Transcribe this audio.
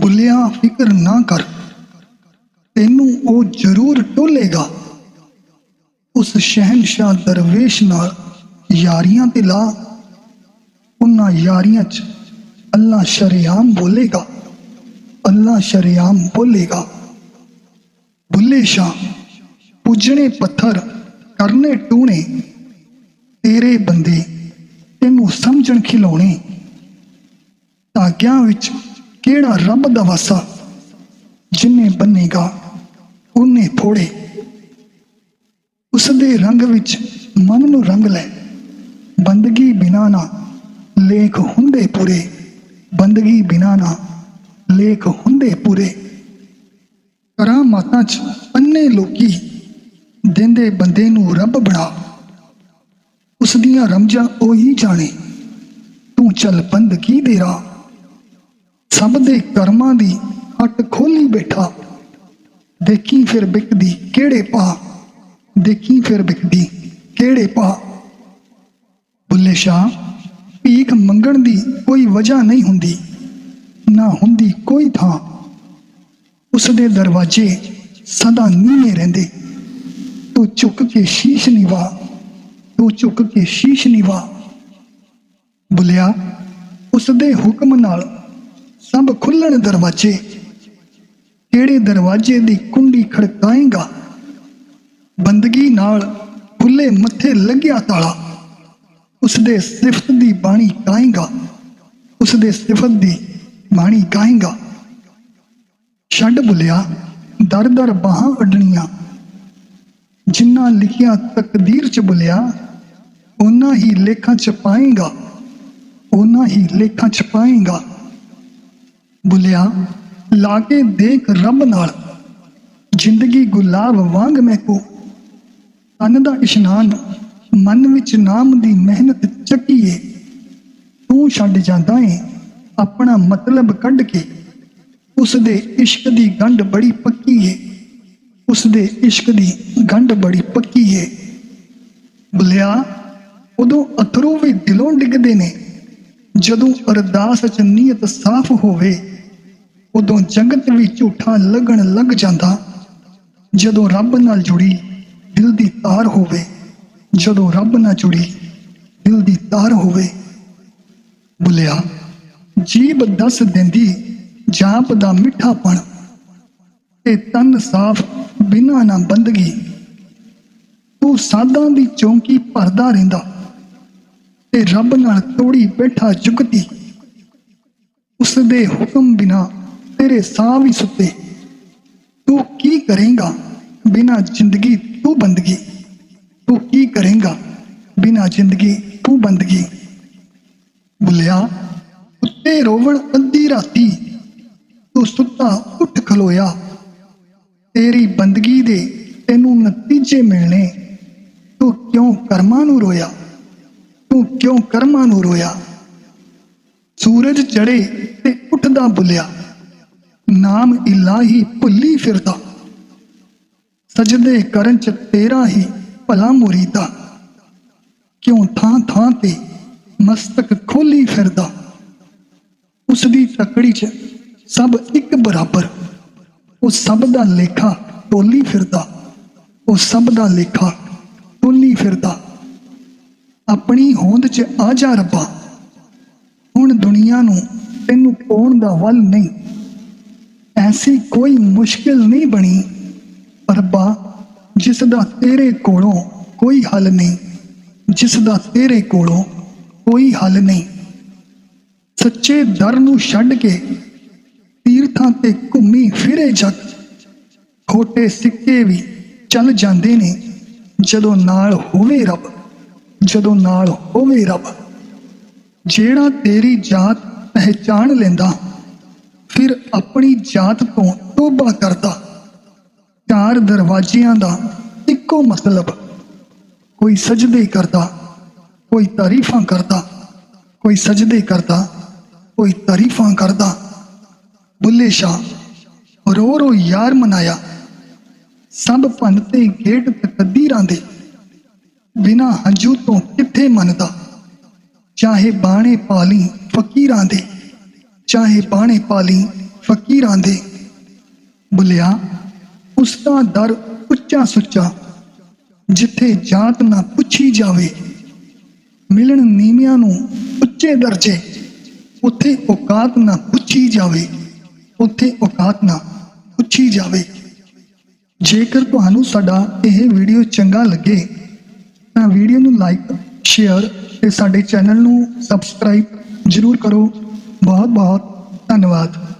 ਬੁੱਲਿਆ ਫਿਕਰ ਨਾ ਕਰ। ਤੈਨੂੰ ਉਹ ਜ਼ਰੂਰ ਟੋਲੇਗਾ। ਉਸ ਸ਼ਹਿਨशाह ਦਰਵੇਸ਼ ਨਾਲ ਯਾਰੀਆਂ ਤੇ ਲਾ। ਉਹਨਾਂ ਯਾਰੀਆਂ 'ਚ ਅੱਲਾ ਸ਼ਰੀਆਮ ਬੋਲੇਗਾ। ਅੱਲਾ ਸ਼ਰੀਆਮ ਬੋਲੇਗਾ। ਬੁੱਲੇ ਸ਼ਾਹ, ਪੁੱਜਣੇ ਪੱਥਰ, ਕਰਨੇ ਟੂਣੇ। ਤੇਰੇ ਬੰਦੇ ਤੈਨੂੰ ਸਮਝਣ ਖਿਲਾਉਣੇ ਧਾਗਿਆਂ ਵਿੱਚ ਕਿਹੜਾ ਰੱਬ ਦਾ ਵਾਸਾ? ਜਿੰਨੇ ਬੰਨੇਗਾ, ਉਹਨੇ ਫੋੜੇ। ਉਸ ਦੇ ਰੰਗ ਵਿੱਚ ਮਨ ਨੂੰ ਰੰਗ ਲੈ। ਬੰਦਗੀ ਬਿਨਾ ਨਾ ਲੇਖ ਹੁੰਦੇ ਪੂਰੇ। ਬੰਦਗੀ ਬਿਨਾ ਨਾ ਲੇਖ ਹੁੰਦੇ ਪੂਰੇ। ਕਰਾਮਾਤਾਂ ਚ ਅੰਨੇ ਲੋਕੀ ਦਿੰਦੇ ਬੰਦੇ ਨੂੰ ਰੱਬ ਬਣਾ। ਉਸ ਦੀਆਂ ਰਮਜਾਂ ਉਹੀ ਜਾਣੇ। ਤੂੰ ਚੱਲ ਬੰਦਗੀ ਦੇ ਰਾਹ। ਸਭ ਦੇ ਕਰਮਾਂ ਦੀ ਹੱਟ ਖੋਲੀ ਬੈਠਾ। ਦੇਖੀ ਫਿਰ ਵਿਕਦੀ ਕਿਹੜੇ ਪਾ ਦੇਖੀ ਫਿਰ ਵਿਕਦੀ ਕਿਹੜੇ ਪਾ ਬੁੱਲੇ ਸ਼ਾਹ, ਭੀਖ ਮੰਗਣ ਦੀ ਕੋਈ ਵਜ੍ਹਾ ਨਹੀਂ ਹੁੰਦੀ, ਨਾ ਹੁੰਦੀ ਕੋਈ ਥਾਂ। ਉਸ ਦੇ ਦਰਵਾਜ਼ੇ ਸਦਾ ਨੀਵੇਂ ਰਹਿੰਦੇ। ਤੂੰ ਝੁੱਕ ਕੇ ਸ਼ੀਸ਼ ਨਿਵਾ, ਤੂੰ ਝੁੱਕ ਕੇ ਸ਼ੀਸ਼ ਨਿਵਾ। ਬੁਲਿਆ ਉਸ ਦੇ ਹੁਕਮ ਨਾਲ ਸਭ ਖੁੱਲਣ ਦਰਵਾਜ਼ੇ। ਕਿਹੜੇ ਦਰਵਾਜ਼ੇ ਦੀ ਕੁੰਡੀ ਖੜਕਾਏਗਾ? ਬੰਦਗੀ ਨਾਲ ਖੁੱਲੇ ਮੱਥੇ ਲੱਗਿਆ ਤਾਲਾ। ਉਸ ਦੇ ਸਿਫਤ ਦੀ ਬਾਣੀ ਗਾਏਗਾ। ਉਸ ਦੇ ਸਿਫਤ ਦੀ ਬਾਣੀ ਗਾਏਗਾ। ਛੱਡ ਬੁਲਿਆ, ਦਰ ਦਰ ਬਾਹਾਂ ਅੱਡਣੀਆਂ। ਜਿੰਨਾ ਲਿਖਿਆ ਤਕਦੀਰ ਚ ਬੁਲਿਆ ਉਹਨਾਂ ਹੀ ਲੇਖਾਂ ਚ ਪਾਏਗਾ। ਉਹਨਾਂ ਹੀ ਲੇਖਾਂ ਚ ਪਾਏਗਾ। ਬੁਲਿਆ ਲਾ ਕੇ ਦੇਖ ਰੱਬ ਨਾਲ, ਜ਼ਿੰਦਗੀ ਗੁਲਾਬ ਵਾਂਗ ਮਹਿਕੋ ਤਨ ਦਾ ਇਸ਼ਨਾਨ, ਮਨ ਵਿੱਚ ਨਾਮ ਦੀ ਮਿਹਨਤ ਚੱਕੀਏ। ਤੂੰ ਛੱਡ ਜਾਂਦਾ ਏ, ਆਪਣਾ ਮਤਲਬ ਕੱਢ ਕੇ। ਉਸ ਦੇ ਇਸ਼ਕ ਦੀ ਗੰਢ ਬੜੀ ਪੱਕੀ ਏ। ਉਸ ਦੇ ਇਸ਼ਕ ਦੀ ਗੰਢ ਬੜੀ ਪੱਕੀ ਏ। ਬੁਲਿਆ, ਉਦੋਂ ਅਥਰੂ ਵੀ ਦਿਲੋਂ ਡਿੱਗਦੇ ਨੇ। ਜਦੋਂ ਅਰਦਾਸ ਚ ਨੀਅਤ ਸਾਫ਼ ਹੋਵੇ ਉਦੋਂ ਜੰਗਤ ਵੀ ਝੂਠਾ ਲੱਗਣ ਲੱਗ ਜਾਂਦਾ। ਜਦੋਂ ਰੱਬ ਨਾਲ ਜੁੜੀ, ਦਿਲ ਦੀ ਤਾਰ ਹੋਵੇ। ਜਦੋਂ ਰੱਬ ਨਾਲ ਜੁੜੀ, ਦਿਲ ਦੀ ਤਾਰ ਹੋਵੇ। ਬੁਲਿਆ ਜੀਬ ਦੱਸ ਦਿੰਦੀ, ਜਾਪ ਦਾ ਮਿੱਠਾਪਣ। ਤੇ ਤਨ ਸਾਫ਼ ਬਿਨਾਂ ਨਾ ਬੰਦਗੀ। ਤੂੰ ਸਾਧਾਂ ਦੀ ਚੌਂਕੀ ਭਰਦਾ ਰਹਿੰਦਾ। ਤੇ ਰੱਬ ਨਾਲ ਤੋੜੀ ਬੈਠਾ ਜੁਗਤੀ। ਉਸ ਦੇ ਹੁਕਮ ਬਿਨਾ ਤੇਰੇ ਸਾਹ ਵੀ ਸੁੱਤੇ। ਤੂੰ ਕੀ ਕਰੇਗਾ ਬਿਨਾ ਜ਼ਿੰਦਗੀ ਤੂੰ ਬੰਦਗੀ? ਤੂੰ ਕੀ ਕਰੇਗਾ ਬਿਨਾ ਜ਼ਿੰਦਗੀ ਤੂੰ ਬੰਦਗੀ? ਬੁੱਲਿਆ, ਉੱਤੇ ਰੋਵਣ ਅੱਧੀ ਰਾਤੀ ਤੂੰ ਸੁੱਤਾ ਉੱਠ ਖਲੋਇਆ। ਤੇਰੀ ਬੰਦਗੀ ਦੇ ਤੈਨੂੰ ਨਤੀਜੇ ਮਿਲਣੇ। ਤੂੰ ਕਿਉਂ ਕਰਮਾਂ ਨੂੰ ਰੋਇਆ? ਤੂੰ ਕਿਉਂ ਕਰਮਾਂ ਨੂੰ ਰੋਇਆ? ਸੂਰਜ ਚੜੇ ਤੇ ਉੱਠਦਾ ਬੁਲਿਆ। ਨਾਮ ਇਲਾਹੀ ਭੁੱਲੀ ਫਿਰਦਾ। ਸਜਦੇ ਕਰਨ ਚ ਤੇਰਾ ਹੀ ਭਲਾ ਮੁਰੀਦਾ। ਕਿਉਂ ਥਾਂ ਥਾਂ ਤੇ ਮਸਤਕ ਖੋਲੀ ਫਿਰਦਾ। ਉਸ ਦੀ ਤਕੜੀ ਚ ਸਭ ਇੱਕ ਬਰਾਬਰ। ਉਹ ਸਭ ਦਾ ਲੇਖਾ ਟੋਲੀ ਫਿਰਦਾ। ਉਹ ਸਭ ਦਾ ਲੇਖਾ ਟੋਲੀ ਫਿਰਦਾ। ਆਪਣੀ ਹੋਂਦ ਚ ਆ ਜਾ ਰੱਬਾ। ਹੁਣ ਦੁਨੀਆ ਨੂੰ ਤੈਨੂੰ ਪਾਉਣ ਦਾ ਵੱਲ ਨਹੀਂ। ਐਸੀ ਕੋਈ ਮੁਸ਼ਕਿਲ ਨਹੀਂ ਬਣੀ। ਰੱਬਾ ਜਿਸ ਦਾ ਤੇਰੇ ਕੋਲੋਂ ਕੋਈ ਹੱਲ ਨਹੀਂ, ਜਿਸ ਦਾ ਤੇਰੇ ਕੋਲੋਂ ਕੋਈ ਹੱਲ ਨਹੀਂ। ਸੱਚੇ ਦਰ ਨੂੰ ਛੱਡ ਕੇ ਤੀਰਥਾਂ ਤੇ ਘੁੰਮੀ ਫਿਰੇ ਜਗ, ਖੋਟੇ ਸਿੱਕੇ ਵੀ ਚੱਲ ਜਾਂਦੇ ਨੇ, ਜਦੋਂ ਨਾਲ ਹੋਵੇ ਰੱਬ, ਜਦੋਂ ਨਾਲ ਹੋਵੇ ਰੱਬ। ਜਿਹੜਾ ਤੇਰੀ ਜਾਤ ਪਹਿਚਾਣ ਲੈਂਦਾ ਫਿਰ ਆਪਣੀ ਜਾਤ ਤੋਂ ਤੋਬਾ ਕਰਦਾ। ਚਾਰ ਦਰਵਾਜ਼ਿਆਂ ਦਾ ਇੱਕੋ ਮਤਲਬ, ਕੋਈ ਸਜਦੇ ਕਰਦਾ, ਕੋਈ ਤਾਰੀਫਾਂ ਕਰਦਾ, ਕੋਈ ਸਜਦੇ ਕਰਦਾ, ਕੋਈ ਤਾਰੀਫਾਂ ਕਰਦਾ। ਬੁੱਲੇ ਸ਼ਾਹ, ਰੋ ਰੋ ਯਾਰ ਮਨਾਇਆ। ਸਭ ਭੰਨ ਤੇ ਗੇਟ ਤਕਦੀਰਾਂ ਦੇ, ਬਿਨਾ ਹੰਝੂ ਤੋਂ ਕਿੱਥੇ ਮੰਨਦਾ? ਚਾਹੇ ਬਾਣੇ ਪਾਲੀ ਫਕੀਰਾਂ ਦੇ। ਚਾਹੇ ਬਾਣੇ ਪਾਲੀ ਫਕੀਰਾਂ ਦੇ। ਬੁਲਿਆ, ਉਸ ਦਾ ਦਰ ਉੱਚਾ ਸੁੱਚਾ, ਜਿੱਥੇ ਜਾਤ ਨਾ ਪੁੱਛੀ ਜਾਵੇ। ਮਿਲਣ ਨੀਵਿਆਂ ਨੂੰ ਉੱਚੇ ਦਰਜੇ, ਉੱਥੇ ਔਕਾਤ ਨਾ ਪੁੱਛੀ ਜਾਵੇ। ਉੱਥੇ ਔਕਾਤ ਨਾ ਪੁੱਛੀ ਜਾਵੇ। ਜੇਕਰ ਤੁਹਾਨੂੰ ਸਾਡਾ ਇਹ ਵੀਡੀਓ ਚੰਗਾ ਲੱਗੇ, ਤਾਂ ਵੀਡੀਓ ਨੂੰ ਲਾਈਕ, ਸ਼ੇਅਰ ਤੇ ਸਾਡੇ ਚੈਨਲ ਨੂੰ ਸਬਸਕ੍ਰਾਈਬ ਜ਼ਰੂਰ ਕਰੋ। ਬਹੁਤ ਬਹੁਤ ਧੰਨਵਾਦ।